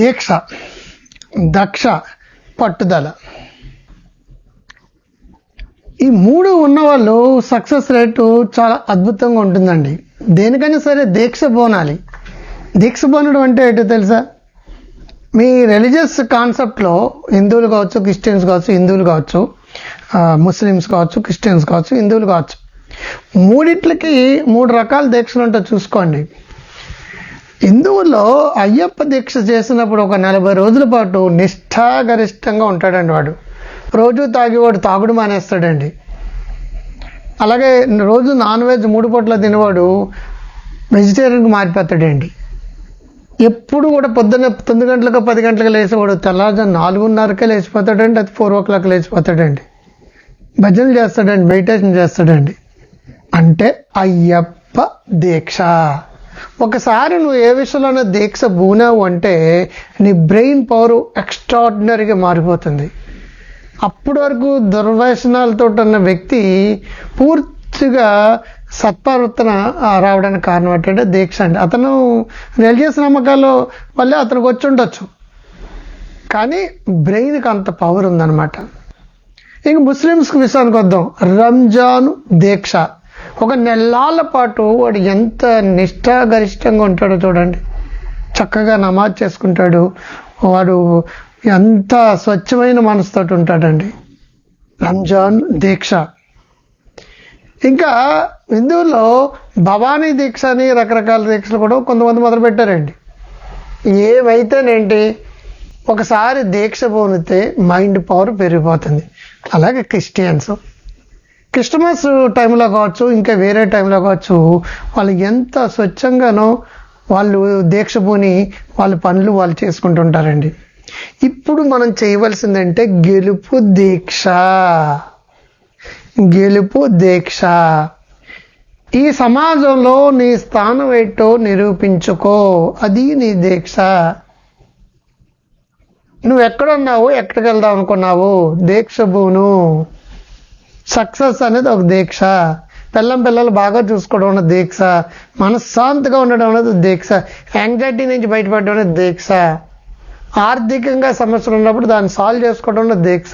దీక్ష దక్ష పట్టుదల. ఈ మూడు ఉన్నవాళ్ళు సక్సెస్ రేటు చాలా అద్భుతంగా ఉంటుందండి. దేనికైనా సరే దీక్ష బోనాలి దీక్ష బోనడం అంటే ఏంటో తెలుసా? మీ రిలీజియస్ కాన్సెప్ట్లో హిందువులు కావచ్చు క్రిస్టియన్స్ కావచ్చు హిందువులు కావచ్చు ముస్లిమ్స్ కావచ్చు క్రిస్టియన్స్ కావచ్చు హిందువులు కావచ్చు. మూడిట్లకి మూడు రకాల దీక్షలు ఉంటాయి చూసుకోండి. హిందువుల్లో అయ్యప్ప దీక్ష చేసినప్పుడు ఒక నలభై రోజుల పాటు నిష్ఠాగరిష్టంగా ఉంటాడండి వాడు. రోజు తాగేవాడు తాగుడు మానేస్తాడండి. అలాగే రోజు నాన్ వెజ్ మూడు పూట్ల తినేవాడు వెజిటేరియన్కి మారిపోతాడండి. ఎప్పుడు కూడా పొద్దున్న తొమ్మిది గంటలకు పది గంటలకు లేచేవాడు తెల్లారుజాము నాలుగున్నరకే లేచిపోతాడండి అది ఫోర్ ఓ క్లాక్ లేచిపోతాడండి. భజనలు చేస్తాడండి మెడిటేషన్ చేస్తాడండి. అంటే అయ్యప్ప దీక్ష. ఒకసారి నువ్వు ఏ విషయంలోనే దీక్ష బూనావు అంటే నీ బ్రెయిన్ పవర్ ఎక్స్ట్రాడినరీగా మారిపోతుంది. అప్పటి వరకు దుర్వ్యసనాలతో ఉన్న వ్యక్తి పూర్తిగా సత్ప్రవర్తన రావడానికి కారణం ఏంటంటే దీక్ష అండి. అతను రిలీజియస్ నమ్మకాలు వల్లే అతనికి వచ్చి ఉండొచ్చు. కానీ బ్రెయిన్కి అంత పవర్ ఉందన్నమాట. ఇంక ముస్లిమ్స్కి విషయానికి వద్దాం. రంజాన్ దీక్ష. ఒక నెలాల పాటు వాడు ఎంత నిష్ఠాగరిష్టంగా ఉంటాడో చూడండి. చక్కగా నమాజ్ చేసుకుంటాడు. వాడు ఎంత స్వచ్ఛమైన మనసుతో ఉంటాడండి. రంజాన్ దీక్ష. ఇంకా హిందువుల్లో భవానీ దీక్ష అని రకరకాల దీక్షలు కూడా కొంతమంది మొదలుపెట్టారండి. ఏమైతేనేంటి ఒకసారి దీక్ష పోనితే మైండ్ పవర్ పెరిగిపోతుంది. అలాగే క్రిస్టియన్స్. క్రిస్టమస్ టైంలో కావచ్చు ఇంకా వేరే టైంలో కావచ్చు వాళ్ళు ఎంత స్వచ్ఛంగానో వాళ్ళు దీక్ష పూని వాళ్ళ పనులు వాళ్ళు చేసుకుంటుంటారండి. ఇప్పుడు మనం చేయవలసిందంటే గెలుపు దీక్ష. గెలుపు దీక్ష. ఈ సమాజంలో నీ స్థానం ఏంటో నిరూపించుకో. అది నీ దీక్ష. నువ్వు ఎక్కడున్నావు ఎక్కడికి వెళ్దాం అనుకున్నావు? దీక్ష భూను. సక్సెస్ అనేది ఒక దీక్ష. పిల్లం పిల్లలు బాగా చూసుకోవడం అనేది దీక్ష. మనశ్శాంతిగా ఉండడం అనేది దీక్ష. యాంగ్జైటీ నుంచి బయటపడడం అనేది దీక్ష. ఆర్థికంగా సమస్యలు ఉన్నప్పుడు దాన్ని సాల్వ్ చేసుకోవడం అనేది దీక్ష.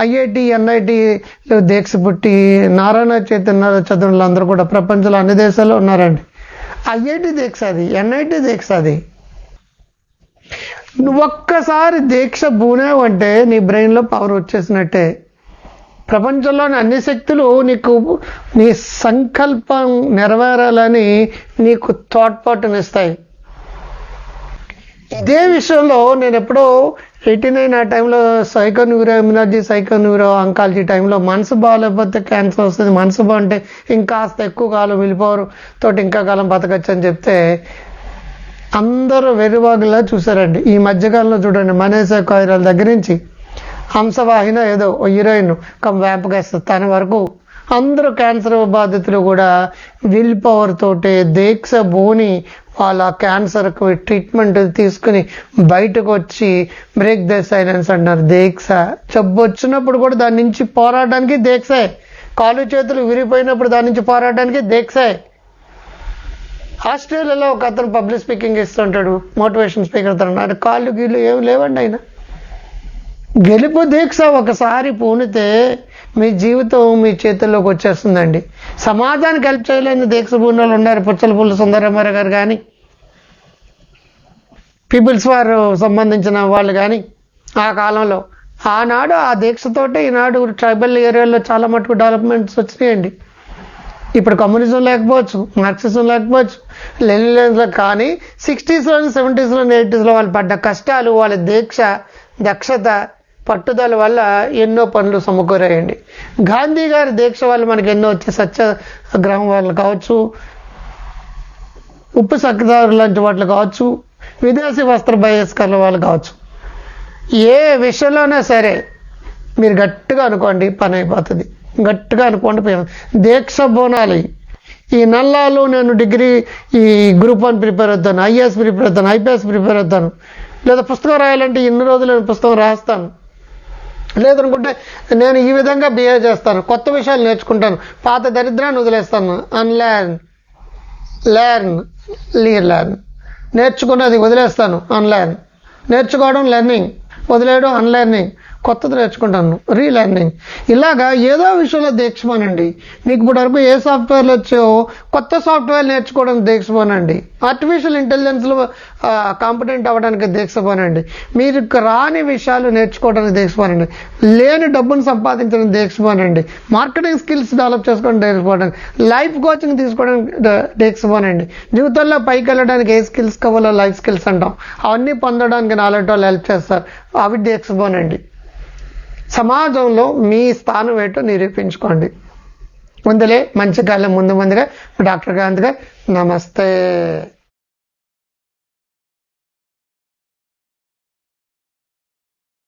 ఐఐటి ఎన్ఐటిలో దీక్ష పుట్టి నారాయణ చైతన్య చదువులు అందరూ కూడా ప్రపంచంలో అన్ని దేశాల్లో ఉన్నారండి. ఐఐటి దీక్ష అది ఎన్ఐటి దీక్ష అది. నువ్వు ఒక్కసారి దీక్ష బూనావు అంటే నీ బ్రెయిన్లో పవర్ వచ్చేసినట్టే. ప్రపంచంలోని అన్ని శక్తులు నీకు నీ సంకల్పం నెరవేరాలని నీకు తోడ్పాటునిస్తాయి. ఇదే విషయంలో నేను ఎప్పుడో ఎయిటీ నైన్ ఆ టైంలో psycho neuro immunology psycho neuro oncology టైంలో మనసు బాగాలేకపోతే క్యాన్సర్ వస్తుంది. మనసు బాగుంటే ఇంకాస్త ఎక్కువ కాలం వెళ్ళిపోరు. తోటి ఇంకా కాలం బతకచ్చు అని చెప్తే అందరూ వెరివాగులా చూసారండి ఈ మధ్యకాలంలో చూడండి మనీషా కాయిరాల దగ్గర నుంచి హంసవాహిన ఏదో ఓ హీరోయిన్ కమ్ తన వరకు అందరూ క్యాన్సర్ బాధితులు కూడా విల్ పవర్ తోటే దీక్ష బోని వాళ్ళ క్యాన్సర్కు ట్రీట్మెంట్ తీసుకుని బయటకు వచ్చి బ్రేక్ ద సైలెన్స్ అంటున్నారు దీక్ష. జబ్బు వచ్చినప్పుడు కూడా దాని నుంచి పోరాడడానికి దీక్షే. కాలు చేతులు విరిగిపోయినప్పుడు దాని నుంచి పోరాడడానికి దీక్షే. ఆస్ట్రేలియాలో ఒక అతను పబ్లిక్ స్పీకింగ్ ఇస్తుంటాడు. మోటివేషన్ స్పీకర్ అతను కాళ్ళు గీళ్ళు ఏం లేవండి ఆయన. గెలుపు దీక్ష ఒకసారి పూనితే మీ జీవితం మీ చేతుల్లోకి వచ్చేస్తుందండి. సమాజానికి హెల్ప్ చేయలేని దీక్ష పూర్ణాలు ఉన్నారు. పుచ్చల పుల్ల సుందరమ్మారావు గారు కానీ పీపుల్స్ వారు సంబంధించిన వాళ్ళు కానీ ఆ కాలంలో. ఆనాడు ఆ దీక్షతోటే ఈనాడు ట్రైబల్ ఏరియాలో చాలా మటుకు డెవలప్మెంట్స్ వచ్చినాయండి. ఇప్పుడు కమ్యూనిజం లేకపోవచ్చు మార్క్సిజం లేకపోవచ్చు లెనినిజంలో కానీ సిక్స్టీస్లోని సెవెంటీస్లోని ఎయిటీస్లో వాళ్ళు పడ్డ కష్టాలు వాళ్ళ దీక్ష దక్షత పట్టుదల వల్ల ఎన్నో పనులు సమకూరాయండి. గాంధీ గారి దీక్ష వల్ల మనకి ఎన్నో వచ్చే సత్యాగ్రహం వాళ్ళు కావచ్చు. ఉప్పు సక్కదారు లాంటి వాటిలో కావచ్చు. విదేశీ వస్త్ర బహిష్కరణ వాళ్ళు కావచ్చు. ఏ విషయంలోనే సరే మీరు గట్టిగా అనుకోండి పని అయిపోతుంది. గట్టిగా అనుకోండి దీక్ష బోనాలి. ఈ నల్లాలు నేను డిగ్రీ ఈ గ్రూప్ వన్ ప్రిపేర్ అవుతాను ఐఏఎస్ ప్రిపేర్ అవుతాను ఐపీఎస్ ప్రిపేర్ అవుతాను. లేదా పుస్తకం రాయాలంటే ఇన్ని రోజులు నేను పుస్తకం రాస్తాను. లేదనుకుంటే నేను ఈ విధంగా బిహేవ్ చేస్తాను. కొత్త విషయాలు నేర్చుకుంటాను. పాత దరిద్రాన్ని వదిలేస్తాను. అన్లర్న్ లెర్న్ లీ లెర్న్ నేర్చుకున్నది వదిలేస్తాను. అన్లర్న్ నేర్చుకోవడం లెర్నింగ్ వదిలేయడం అన్లెర్నింగ్ కొత్తది నేర్చుకుంటాను. రీలెర్నింగ్ ఇలాగా ఏదో విషయంలో దీక్షమానండి. మీకు ఇప్పుడు వరకు ఏ సాఫ్ట్వేర్లు వచ్చాయో కొత్త సాఫ్ట్వేర్ నేర్చుకోవడం దీక్షపోనండి ఆర్టిఫిషియల్ ఇంటెలిజెన్స్లో కాంపిటెంట్ అవ్వడానికి దీక్షపోనండి మీరు రాని విషయాలు నేర్చుకోవడానికి దీక్షపోనండి లేని డబ్బును సంపాదించడానికి దీక్షపోనండి మార్కెటింగ్ స్కిల్స్ డెవలప్ చేసుకోవడం దీక్షపోనండి లైఫ్ కోచింగ్ తీసుకోవడానికి దీక్షపోనండి జీవితంలో పైకి వెళ్ళడానికి ఏ స్కిల్స్ కావాలో లైఫ్ స్కిల్స్ అంటాం. అవన్నీ పొందడానికి నాలుగు వాళ్ళు హెల్ప్ చేస్తారు. అవి దీక్షపోనండి సమాజంలో మీ స్థానం ఏంటో నిరూపించుకోండి. ముందులే మంచి కాలం ముందు ముందుగా డాక్టర్ గాంధీ గారు నమస్తే.